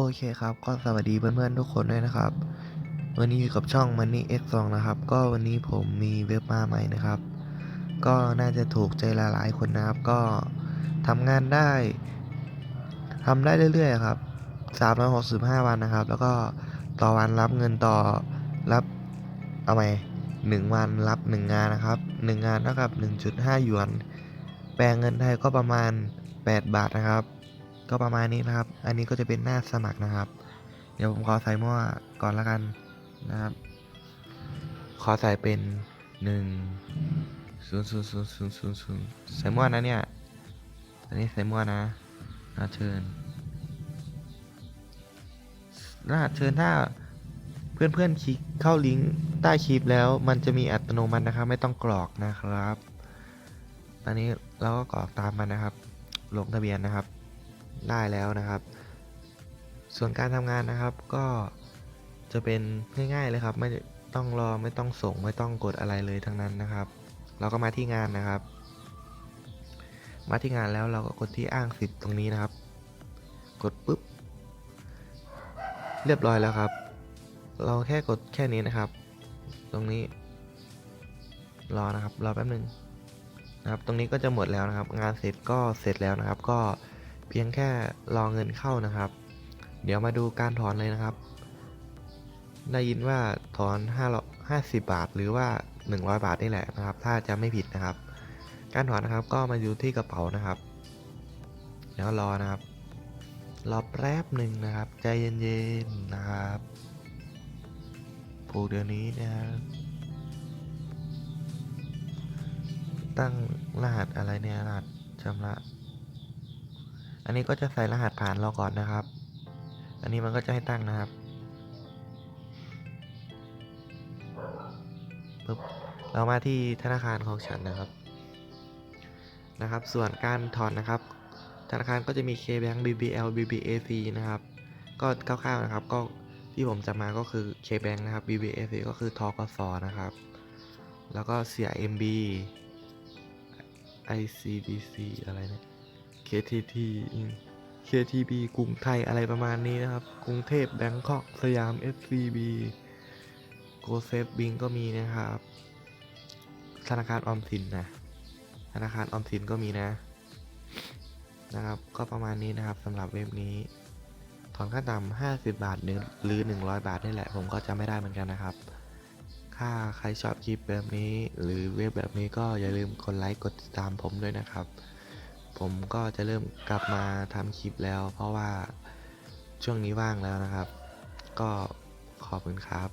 โอเคครับ ก็สวัสดีเพื่อนๆทุกคนด้วยนะครับ วันนี้อยู่กับช่อง Money X2 นะครับ ก็วันนี้ผมมีเว็บมาใหม่นะครับ ก็น่าจะถูกใจหลายๆคนนะครับ ก็ทำงานได้ทำได้เรื่อยๆครับ365 วันนะครับ แล้วก็ต่อวันรับเงินต่อรับเอาไหมหนึ่งวันรับหนึ่งงานนะครับหนึ่งงานเท่ากับ 1.5หยวน แปลงเงินไทยก็ประมาณ 8 บาทนะครับ ก็ประมาณนี้นะครับ อันนี้ก็จะเป็นหน้าสมัครนะครับ เดี๋ยวผมขอใส่มั่วก่อนละกันนะครับ ขอใส่เป็นหนึ่งศูนย์ศูนย์ศูนย์ศูนย์ศูนย์ศูนย์ใส่มั่วนะเนี่ย อันนี้ใส่มั่วนะนะเชิญรหัสเชิญถ้าเพื่อนๆคลิกเข้าลิงก์ใต้คลิปแล้วมันจะมีอัตโนมัตินะครับ ไม่ต้องกรอกนะครับ ตอนนี้เราก็กรอกตามมันนะครับ ลงทะเบียนนะครับ ได้แล้วนะครับ ส่วนการทำงานนะครับก็จะเป็นง่ายๆเลยครับ ไม่ต้องรอไม่ต้องส่งไม่ต้องกดอะไรเลยทั้งนั้นนะครับ เราก็มาที่งานนะครับ มาที่งานแล้วเราก็กดที่อ้างสิทธิ์ตรงนี้นะครับ กดปุ๊บ เรียบร้อยแล้วครับ เราแค่กดแค่นี้นะครับ ตรงนี้ รอนะครับรอแป๊บหนึงนะครับ ตรงนี้ก็จะหมดแล้วนะครับ งานเสร็จก็เสร็จแล้วนะครับก็ เพียงแค่รอเงินเข้านะครับ เดี๋ยวมาดูการถอนเลยนะครับ ได้ยินว่าถอน5 50 บาทหรือว่า 100 บาทนี่แหละนะครับ ถ้าจะไม่ผิดนะครับ การถอนนะครับก็มาอยู่ที่กระเป๋านะครับแล้วรอนะครับ รอแป๊บหนึ่งนะครับ ใจเย็นๆนะครับผูกเดี๋ยวนี้นะครับตั้งรหัสอะไรเนี่ยรหัสชำระ อันนี้ก็จะใส่รหัสผ่านเราก่อนนะครับ อันนี้มันก็จะให้ตั้งนะครับปึ๊บเรามาที่ธนาคารของฉันนะครับนะครับ ส่วนการถอนนะครับ ธนาคารก็จะมี KBank BBL BBAC นะครับ ก็คร่าวๆนะครับ ก็ที่ผมจะมาก็คือ KBank นะครับ BBAC ก็คือทกสนะครับ แล้วก็เสีย MB ICBC อะไรเนี่ย KTT KTB กรุงไทยอะไรประมาณนี้นะครับ กรุงเทพแบงคอกสยาม SCB โกเซฟบิงก็มีนะครับ ธนาคารออมสินนะ ธนาคารออมสินก็มีนะ นะครับ ก็ประมาณนี้นะครับสำหรับเว็บนี้ถอนค่าต่ำ50 บาทหรือหรือ100 บาทนี่แหละ ผมก็จะไม่ได้เหมือนกันนะครับ ถ้าใครชอบคลิปแบบนี้ หรือเว็บแบบนี้ก็อย่าลืมกดไลค์กดติดตามผมด้วยนะครับ ผมก็จะเริ่มกลับมาทำคลิปแล้ว เพราะว่าช่วงนี้ว่างแล้วนะครับ ก็ขอบคุณครับ